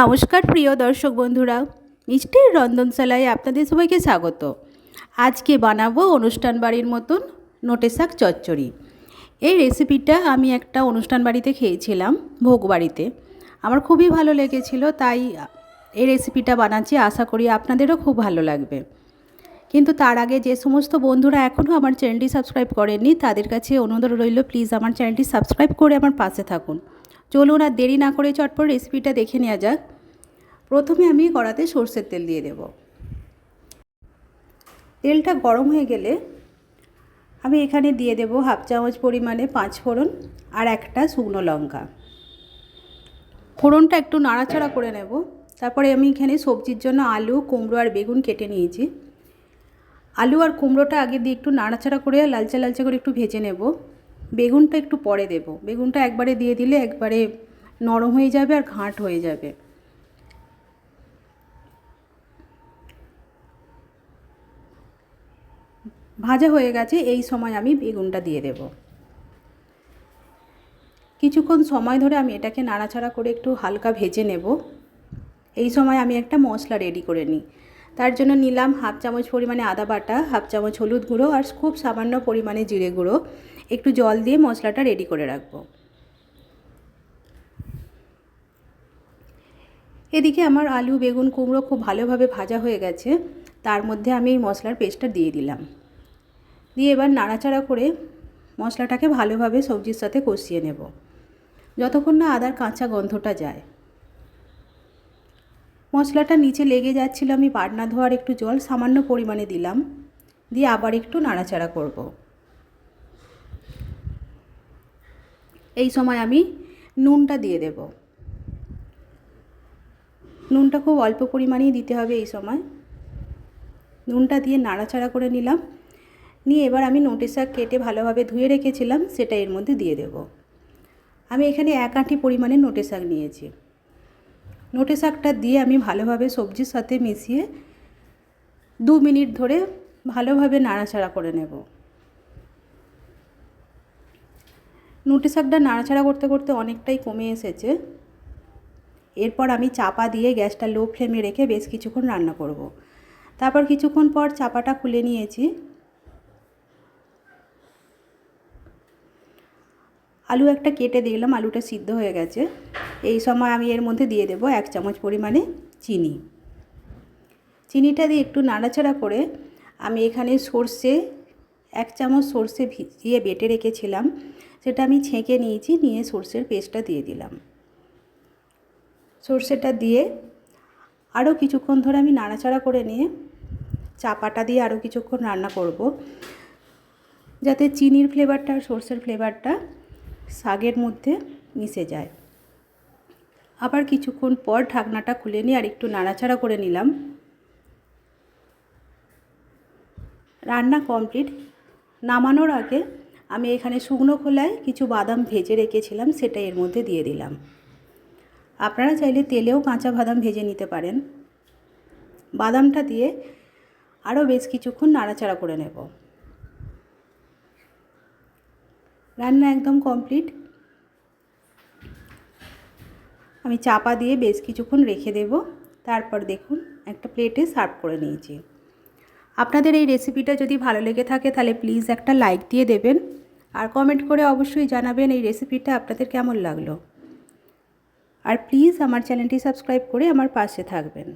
নমস্কার প্রিয় দর্শক বন্ধুরা, মিষ্টির রন্ধনশালায় আপনাদের সবাইকে স্বাগত। আজকে বানাবো অনুষ্ঠান বাড়ির মতন নোটে শাক চচ্চড়ি। এই রেসিপিটা আমি একটা অনুষ্ঠান বাড়িতে খেয়েছিলাম, ভোগ বাড়িতে। আমার খুবই ভালো লেগেছিল, তাই এই রেসিপিটা বানাচ্ছি, আশা করি আপনাদেরও খুব ভালো লাগবে। কিন্তু তার আগে যে সমস্ত বন্ধুরা এখনও আমার চ্যানেলটি সাবস্ক্রাইব করেননি, তাদের কাছে অনুরোধ রইল, প্লিজ আমার চ্যানেলটি সাবস্ক্রাইব করে আমার পাশে থাকুন। চলুন আর দেরি না করে চটপট রেসিপিটা দেখে নেওয়া যাক। প্রথমে আমি কড়াতে সর্ষের তেল দিয়ে দেব। তেলটা গরম হয়ে গেলে আমি এখানে দিয়ে দেব হাফ চামচ পরিমাণে পাঁচ ফোড়ন আর একটা শুকনো লঙ্কা। ফোড়নটা একটু নাড়াচাড়া করে নেব। তারপরে আমি এখানে সবজির জন্য আলু, কুমড়ো আর বেগুন কেটে নিয়েছি। আলু আর কুমড়োটা আগে দিয়ে একটু নাড়াচাড়া করে লালচে লালচে করে একটু ভেজে নেব। বেগুনটা একটু পরে দেব। বেগুনটা একবারে দিয়ে দিলে একবারে নরম হয়ে যাবে আর ঘাঁট হয়ে যাবে। ভাজা হয়ে গেছে, এই সময় আমি বেগুনটা দিয়ে দেব। কিছুক্ষণ সময় ধরে আমি এটাকে নাড়াচাড়া করে একটু হালকা ভেজে নেব। এই সময় আমি একটা মশলা রেডি করে নিই। তার জন্য নিলাম হাফ চামচ পরিমাণে আদা বাটা, হাফ চামচ হলুদ গুঁড়ো আর খুব সামান্য পরিমাণে জিরে গুঁড়ো। একটু জল দিয়ে মশলাটা রেডি করে রাখব। এদিকে আমার আলু, বেগুন, কুমড়ো খুব ভালোভাবে ভাজা হয়ে গেছে। তার মধ্যে আমি এই মশলার পেস্টটা দিয়ে দিলাম। দিয়ে এবার নাড়াচাড়া করে মশলাটাকে ভালোভাবে সবজির সাথে কষিয়ে নেব। যতক্ষণ না আদার কাঁচা গন্ধটা যায়। মশলাটা নিচে লেগে যাচ্ছিল, আমি বাটনা ধোয়ার একটু জল সামান্য পরিমাণে দিলাম। দিয়ে আবার একটু নাড়াচাড়া করব। এই সময় আমি নুনটা দিয়ে দেব। নুনটা খুব অল্প পরিমাণেই দিতে হবে এই সময়। নুনটা দিয়ে নাড়াচাড়া করে নিলাম। নিয়ে এবার আমি নোটে শাক কেটে ভালোভাবে ধুয়ে রেখেছিলাম, সেটা এর মধ্যে দিয়ে দেব। আমি এখানে এক আঁটি পরিমাণে নোটে শাক নিয়েছি। নোটে শাকটা দিয়ে আমি ভালোভাবে সবজির সাথে মিশিয়ে দু মিনিট ধরে ভালোভাবে নাড়াচাড়া করে নেব। নোটে শাকটা নাড়াচাড়া করতে করতে অনেকটাই কমে এসেছে। এরপর আমি চাপা দিয়ে গ্যাসটা লো ফ্লেমে রেখে বেশ কিছুক্ষণ রান্না করব। তারপর কিছুক্ষণ পর চাপাটা খুলে নিয়েছি। আলু একটা কেটে দিলাম, আলুটা সিদ্ধ হয়ে গেছে। এই সময় আমি এর মধ্যে দিয়ে দেব এক চামচ পরিমাণে চিনি। চিনিটা দিয়ে একটু নাড়াচাড়া করে আমি এখানে সর্ষে, এক চামচ সর্ষে ভিজিয়ে বেটে রেখেছিলাম। সেটা আমি ছেঁকে নিয়েছি, নিয়ে সর্ষের পেস্টটা দিয়ে দিলাম। সর্ষেটা দিয়ে আরও কিছুক্ষণ ধরে আমি নাড়াচাড়া করে নিয়ে চাপাটা দিয়ে আরও কিছুক্ষণ রান্না করব। যাতে চিনির ফ্লেভারটা আর সর্ষের ফ্লেভারটা শাগের মধ্যে মিশে যায়। আবার কিছুক্ষণ পর ঢাকনাটা খুলে নিয়ে আর একটু নাড়াচাড়া করে নিলাম। রান্না কমপ্লিট। নামানোর আগে আমি এখানে শুকনো খোলায় কিছু বাদাম ভেজে রেখেছিলাম, সেটা এর মধ্যে দিয়ে দিলাম। আপনারা চাইলে তেলেও কাঁচা বাদাম ভেজে নিতে পারেন। বাদামটা দিয়ে আরও বেশ কিছুক্ষণ নাড়াচাড়া করে নেব। রান্না একদম কমপ্লিট। আমি চাপা দিয়ে বেশ কিছুক্ষণ রেখে দেব। তারপর দেখুন, একটা প্লেটে সার্ভ করে নিয়েছি। আপনাদের এই রেসিপিটা যদি ভালো লেগে থাকে, তাহলে প্লিজ একটা লাইক দিয়ে দেবেন। আর কমেন্ট করে অবশ্যই জানাবেন এই রেসিপিটা আপনাদের কেমন লাগল। আর প্লিজ আমার চ্যানেলটি সাবস্ক্রাইব করে আমার পাশে থাকবেন।